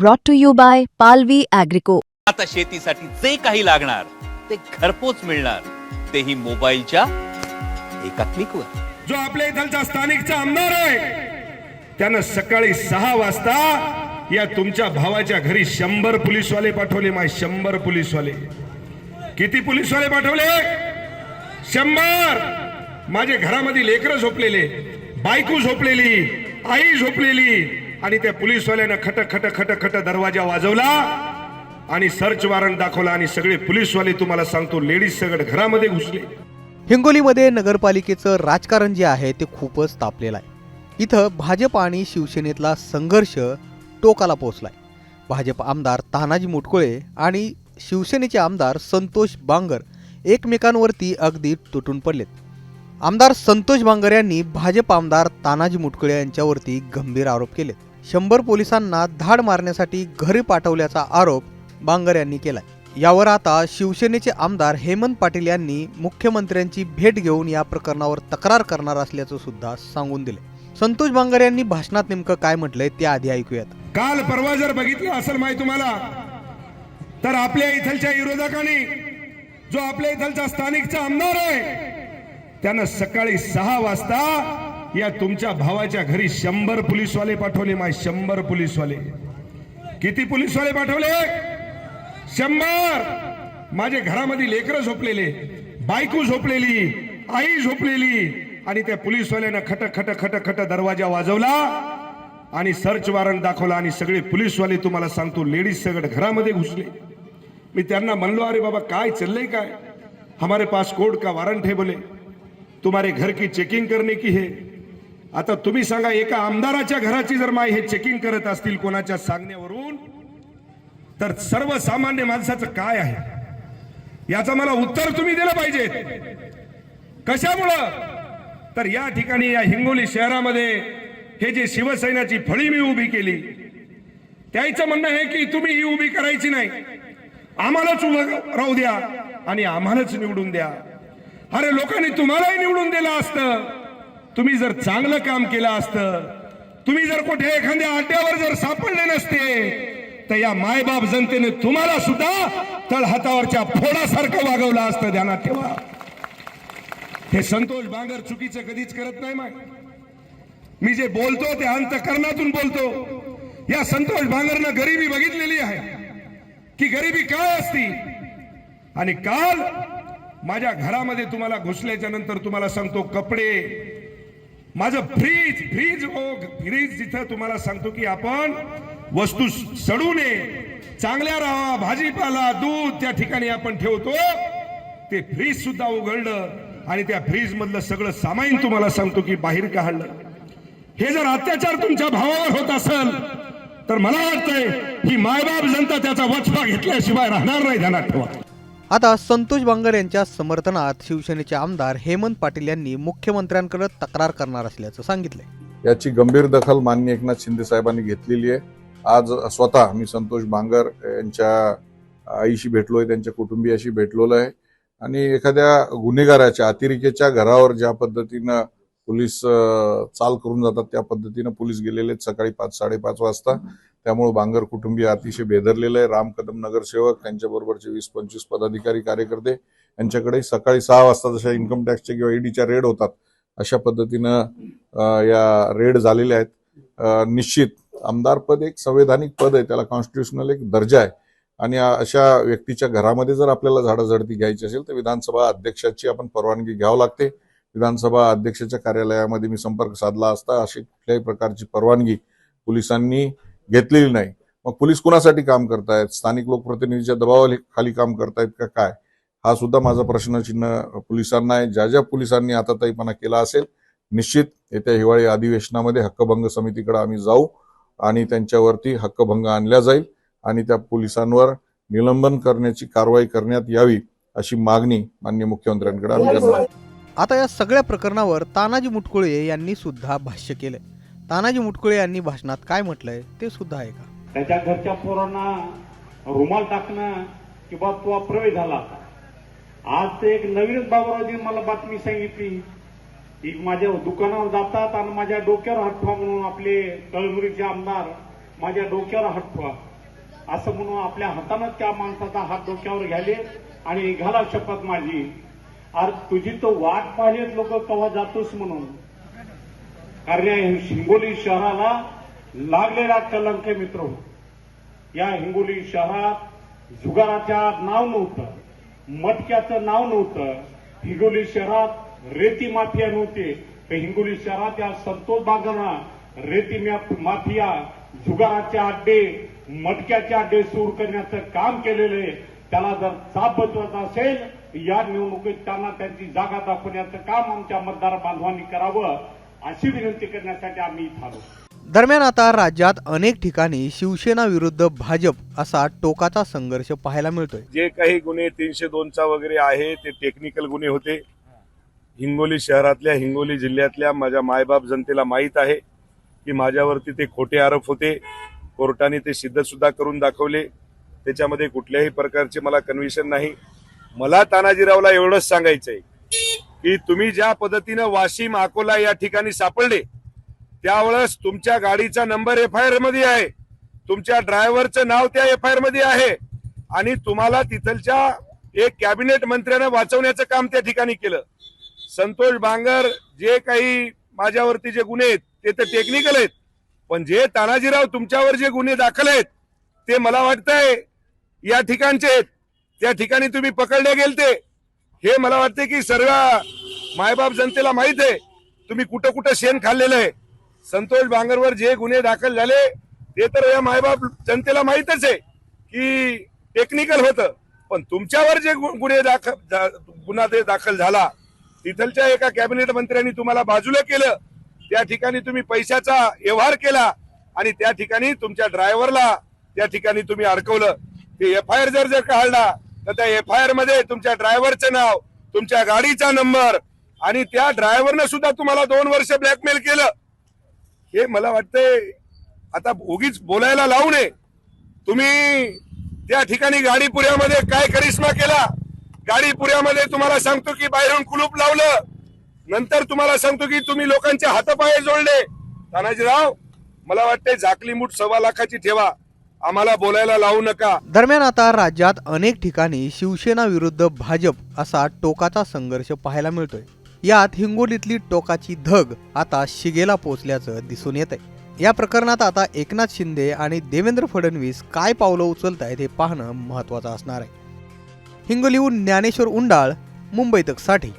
brought to you by Palvi Agrico. आता शेतीसाठी जे काही लागणार ते घरपोच मिळणार. तेही मोबाईलच्या एका क्लिकवर. जो आपल्या इथलचा स्थानिकचा आमदार आहे त्यानं सकाळी सहा वाजता या तुमच्या भावाच्या घरी शंभर पोलीसवाले पाठवले माय शंभर पोलीसवाले. किती पोलीसवाले पाठवले? शंभर! माझे घरामध्ये लेकरं झोपलेले बायको झोपलेली आई झोपलेली आणि त्या पोलीसवाल्यानं खट खट खट खट दरवाजा वाजवला आणि सर्च वॉरंट दाखवला आणि सगळे पोलीसवाले तुम्हाला सांगतो लेडीज सगळं घरामध्ये घुसले. हिंगोलीमध्ये नगरपालिकेचं राजकारण जे आहे ते खूपच तापलेलं आहे. इथं भाजप आणि शिवसेनेतला संघर्ष टोकाला पोहोचलाय. भाजप आमदार तानाजी मुटकुळे आणि शिवसेनेचे आमदार संतोष बांगर एकमेकांवरती अगदी तुटून पडलेत. आमदार संतोष बांगर यांनी भाजप आमदार तानाजी मुटकुळे यांच्यावरती गंभीर आरोप केलेत. शंभर पोलिसांना धाड मारण्यासाठी घरी पाठवल्याचा आरोप बांगर यांनी केलाय. यावर आता शिवसेनेचे आमदार हेमंत पाटील यांनी मुख्यमंत्र्यांची भेट घेऊन या प्रकरणावर तक्रार करणार असल्याचं सुद्धा सांगून दिले संतोष बांगर यांनी भाषणात नेमकं काय म्हटलंय ते आधी ऐकूयात. काल परवा जर बघितलं असेल माहिती तुम्हाला तर आपल्या इथलच्या विरोधकांनी जो आपल्या इथलचा स्थानिकचा आमदार आहे त्यानं सकाळी सहा वाजता या तुमच्या भावाच्या घरी शंभर पोलीसवाले पाठवले माय शंभर पोलीसवाले. किती पोलीसवाले पाठवले? शंभर! माझे घरामध्ये लेकरं झोपलेले बायको झोपलेली आई झोपलेली आणि त्या पोलीसवाल्यानं खट खट खट खट दरवाजा वाजवला आणि सर्च वॉरंट दाखवला आणि सगळे पोलीसवाले तुम्हाला सांगतो लेडीज सगळं घरामध्ये घुसले. मी त्यांना म्हणलो अरे बाबा काय चाललंय काय? हमारे पास कोड का वारंट है बोले? तुम्हारे घर की चेकिंग करने की है? आता तुम्ही सांगा एका आमदाराच्या घराची जर माय हे चेकिंग करत असतील कोणाच्या सांगण्यावरून तर सर्वसामान्य माणसाचं काय आहे? याचं मला उत्तर तुम्ही दिलं पाहिजे. कशामुळं? तर या ठिकाणी या हिंगोली शहरामध्ये हे जे शिवसेनाची फळी मी उभी केली त्याचं म्हणणं आहे की तुम्ही ही उभी करायची नाही. आम्हालाच उभं राहू द्या आणि आम्हालाच निवडून द्या. अरे लोकांनी तुम्हालाही निवडून दिलं असतं. तुम्ही जर चांगलं काम केलं असतं तुम्ही जर कुठे एखाद्या अड्ड्यावर जर सापडले नसते तर या मायबाप जनतेने तुम्हाला सुद्धा तळहातावरच्या फोडासारखं वागवलं असतं ध्यानात ठेवा. हे संतोष बांगर चुकीचं कधीच करत नाही माय. मी जे बोलतो ते अंतकरणातून बोलतो. या संतोष बांगरनं गरिबी बघितलेली आहे. की गरिबी काय असती? आणि काल माझ्या घरामध्ये तुम्हाला घुसल्याच्या नंतर तुम्हाला सांगतो कपडे माझं फ्रीज फ्रीज हो फ्रीज जिथं तुम्हाला सांगतो की आपण वस्तू सडू नये. चांगल्या राहा भाजीपाला दूध त्या ठिकाणी आपण ठेवतो. ते फ्रीज सुद्धा उघडलं आणि त्या फ्रीज मधलं सगळं सामाईन तुम्हाला सांगतो की बाहेर काढलं. हे जर अत्याचार तुमच्या भावावर होत असेल तर मला वाटतंय ही मायबाप जनता त्याचा वचपा घेतल्याशिवाय राहणार नाही ध्यानात ठेवा. आता संतोष बांगर यांच्या समर्थनात शिवसेनेचे आमदार हेमंत पाटील यांनी मुख्यमंत्र्यांकडे तक्रार करणार असल्याचं सांगितलंय. याची गंभीर दखल माननीय एकनाथ शिंदे साहेबांनी घेतलेली आहे. आज स्वतः मी संतोष बांगर यांच्या आईशी भेटलोय त्यांच्या कुटुंबियाशी भेटलेलो आहे. आणि एखाद्या गुन्हेगाराच्या अतिरेक्याच्या घरावर ज्या पद्धतीनं पोलीस चाल करून जातात त्या पद्धतीनं पोलीस गेलेले आहेत सकाळी पाच साडेपाच वाजता. त्यामुळे बांगर कुटुंबीय अतिशय बेदरलेलं आहे. राम कदम नगरसेवक त्यांच्याबरोबरचे वीस पंचवीस पदाधिकारी कार्यकर्ते यांच्याकडे सकाळी सहा वाजता जशा इन्कम टॅक्सच्या किंवा ईडीच्या रेड होतात अशा पद्धतीनं या रेड झालेल्या आहेत. निश्चित आमदारपद एक संवैधानिक पद आहे. त्याला कॉन्स्टिट्युशनल एक दर्जा आहे. आणि अशा व्यक्तीच्या घरामध्ये जर आपल्याला झाडाझडती घ्यायची असेल तर विधानसभा अध्यक्षाची आपण परवानगी घ्यावं लागते. विधानसभा अध्यक्षाच्या कार्यालयामध्ये मी संपर्क साधला असता अशी कुठल्याही प्रकारची परवानगी पोलिसांनी घेतलेली नाही. मग पोलीस कुणासाठी काम करतायत? स्थानिक लोकप्रतिनिधीच्या दबावाखाली काम करतायत का काय? हा सुद्धा माझा प्रश्नचिन्ह पोलिसांना आहे. ज्या ज्या पोलिसांनी आताताईपणा केला असेल निश्चित येत्या हिवाळी अधिवेशनामध्ये हक्कभंग समितीकडे आम्ही जाऊ आणि त्यांच्यावरती हक्कभंग आणला जाईल आणि त्या पोलिसांवर निलंबन करण्याची कारवाई करण्यात यावी अशी मागणी माननीय मुख्यमंत्र्यांकडे आम्ही करणार आता या सगळ्या प्रकरणावर तानाजी मुटकुळे यांनी सुद्धा भाष्य केलंय. तानाजी मुटकुळे यांनी भाषणात काय म्हटलंय ते सुद्धा ऐका. त्याच्या घरच्या पोरांना रुमाल टाकणं किंवा तो प्रवेश झाला आज ते एक नवीनच बाबूरावजीने मला बातमी सांगितली. की माझ्या दुकानावर जातात आणि माझ्या डोक्यावर हटवा म्हणून आपले तळमुरीचे आमदार माझ्या डोक्यावर हटवा. असं म्हणून आपल्या हातानं त्या माणसाचा हात डोक्यावर घ्याले आणि घाला शपथ माझी. अरे तुझी तो वाट पाहिलेत लोक कवा जातोस म्हणून. कारण या हिंगोली शहराला लागलेला कलंक आहे मित्र. या हिंगोली शहरात जुगाराच्या नाव नव्हतं मटक्याचं नाव नव्हतं. हिंगोली शहरात रेती माफिया नव्हते. तर हिंगोली शहरात या संतोष बागांना रेती माफिया जुगाराचे अड्डे मटक्याचे अड्डे सुरू करण्याचं काम केलेलं आहे. त्याला जर चाप बसवायचा असेल या निवडणुकीत त्यांना त्यांची जागा दाखवण्याचं काम आमच्या मतदार बांधवांनी करावं. अशी विनंती करण्यासाठी आम्ही इथं आलो. दरम्यान आता राज्यात अनेक ठिकाणी शिवसेना विरुद्ध भाजप असा टोकाचा संघर्ष पाहायला मिळतोय. जे काही गुन्हे तीनशे दोनचा वगैरे आहे ते टेक्निकल गुन्हे होते. हिंगोली शहरातल्या हिंगोली जिल्ह्यातल्या माझ्या मायबाप जनतेला माहीत आहे की माझ्यावरती ते खोटे आरोप होते. कोर्टाने ते सिद्ध सुद्धा करून दाखवले. त्याच्यामध्ये कुठल्याही प्रकारचे मला कन्व्हिशन नाही. मला तानाजीरावला एवढंच सांगायचंय. की तुम्ही ज्या पद्धतीनं वाशिम अकोला या ठिकाणी सापडले त्यावेळेस तुमच्या गाडीचा नंबर एफ आय आरमध्ये आहे तुमच्या ड्रायव्हरचं नाव त्या एफ आय आरमध्ये आहे आणि तुम्हाला तिथलच्या एक कॅबिनेट मंत्र्यानं वाचवण्याचं काम त्या ठिकाणी केलं. संतोष बांगर जे काही माझ्यावरती जे गुन्हे आहेत ते तर टेक्निकल आहेत पण जे तानाजीराव तुमच्यावर जे गुन्हे दाखल आहेत ते मला वाटतंय या ठिकाणचे आहेत. त्या ठिकाणी तुम्ही पकडले गेलते. हे मला वाटते की सर्व मायबाप जनतेला माहीत आहे. तुम्ही कुठं कुठं शेण खाल्लेलं आहे. संतोष बांगरवर जे गुन्हे दाखल झाले ते तर या मायबाप जनतेला माहितच आहे की टेक्निकल होतं. पण तुमच्यावर जे गु- गुन्हे दाखल गुन्हा ते दाखल झाला तिथलच्या एका कॅबिनेट मंत्र्यांनी तुम्हाला बाजूला केलं. त्या ठिकाणी तुम्ही पैशाचा व्यवहार केला आणि त्या ठिकाणी तुमच्या ड्रायव्हरला त्या ठिकाणी तुम्ही अडकवलं. ते एफ आय आर जर जर काढला तर त्या एफ आय आरमध्ये तुमच्या ड्रायव्हरचं नाव तुमच्या गाडीचा नंबर आणि त्या ड्रायव्हरनं सुद्धा तुम्हाला दोन वर्ष ब्लॅकमेल केलं. हे मला वाटतंय आता उगीच बोलायला लावू नये. तुम्ही त्या ठिकाणी गाडीपुऱ्यामध्ये काय करिश्मा केला? गाडीपुऱ्यामध्ये तुम्हाला सांगतो की बाहेरून कुलूप लावलं. नंतर तुम्हाला सांगतो की तुम्ही लोकांचे हातपाय जोडले. तानाजीराव मला वाटतंय झाकली मूठ सव्वा लाखाची ठेवा. आम्हाला बोलायला लावू नका. दरम्यान आता राज्यात अनेक ठिकाणी शिवसेना विरुद्ध भाजप असा टोकाचा संघर्ष पाहायला मिळतोय. यात हिंगोलीतली टोकाची धग आता शिगेला पोचल्याचं दिसून येत आहे या प्रकरणात आता एकनाथ शिंदे आणि देवेंद्र फडणवीस काय पावलं उचलत आहेत हे पाहणं महत्वाचं असणार आहे. हिंगोलीहून ज्ञानेश्वर उंडाळ मुंबई तकसाठी.